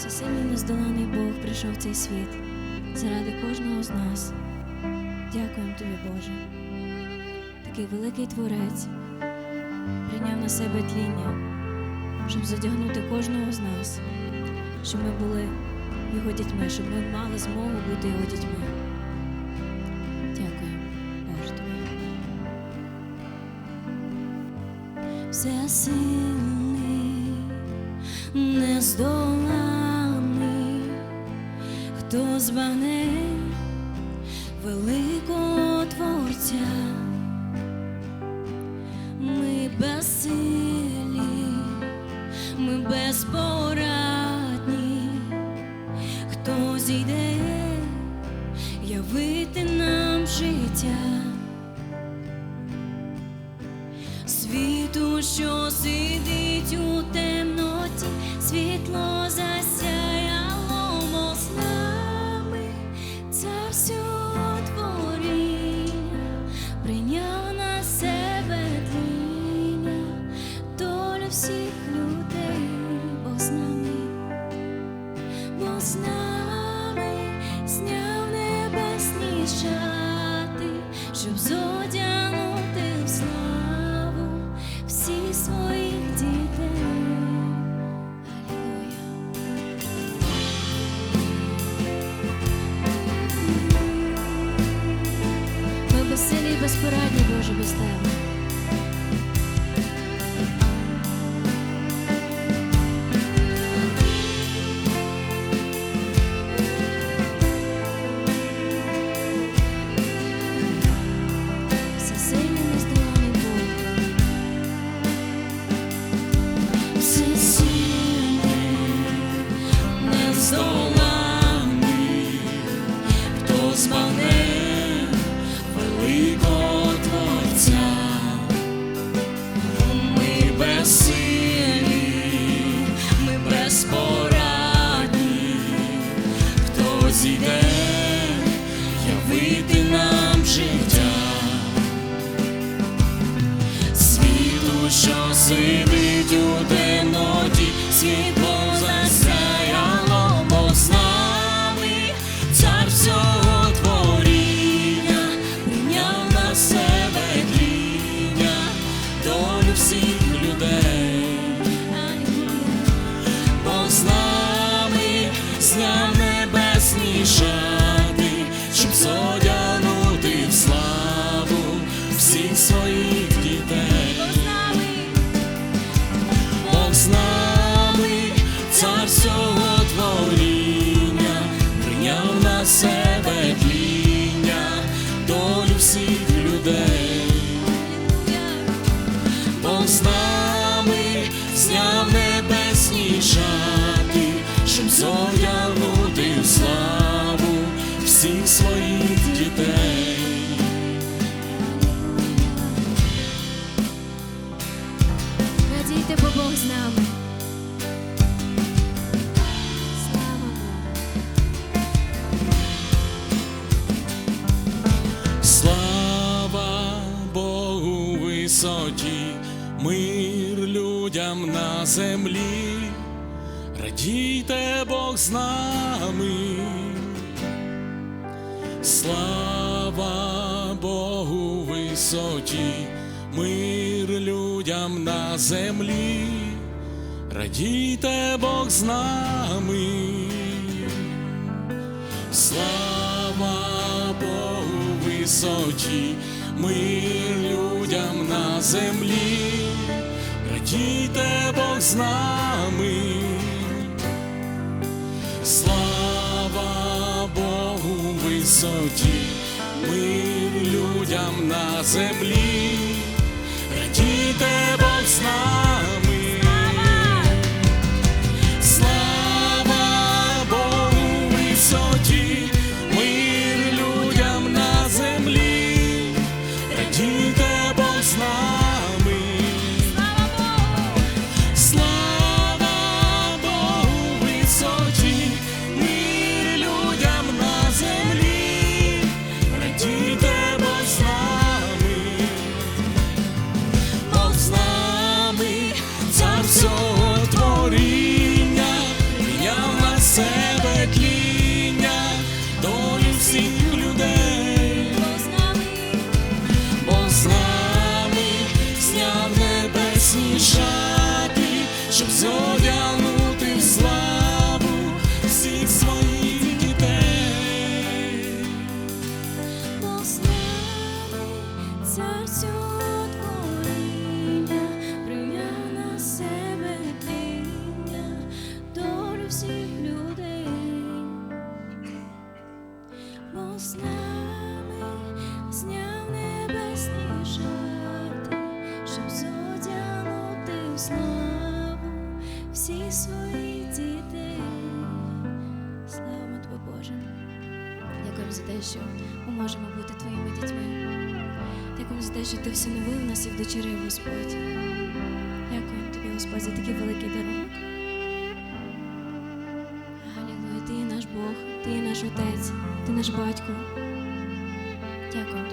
Всесильний нездоланий Бог прийшов в цей світ заради кожного з нас. Дякуємо тобі, Боже. Такий великий творець прийняв на себе тління, щоб задягнути кожного з нас, щоб ми були його дітьми, щоб ми мали змогу бути його дітьми. Дякую, Боже тобі. Всесильний, нездоланий, хто збагне великого творця, ми безсилі, ми безпорадні, хто зійде явити нам життя. Світу, що сидить у темноті, світло небесні щоб зодягнути в славу всіх своїх дітей. Ми безсилі безпорадні, Боже, без тебе. Сидить у темноті, світло засяяло, бо з нами цар всього творіння, прийняв на себе тління, долю всіх людей. Бо з нами Бог з нами зняв небесні шати, щоб зодягнути в славу всіх своїх дітей. Радійте, бо Бог з нами. Мир людям на землі, радійте Бог з нами. Слава Богу висоті, мир людям на землі, радійте Бог з нами. Слава Богу висоті, мир людям на землі, радійте Бог з нами. Слава Богу висоті, мир людям на землі, щоб зодягнути в славу всіх своїх дітей, Бог з нами, царцю творіння, прийняв на себе тиня, долю всіх людей, бо з нами зняв небесні жарти, щоб зодягнути в славу всі свої дітей. Слава тобі, Боже. Дякуємо за те, що ми можемо бути твоїми дітьми. Дякуємо за те, що ти всиновив нас і вдочерив, Господь. Дякуємо тобі, Господь, за такий великий дарунок. Галілуя, ти є наш Бог, ти є наш Отець, ти наш батько. Дякую.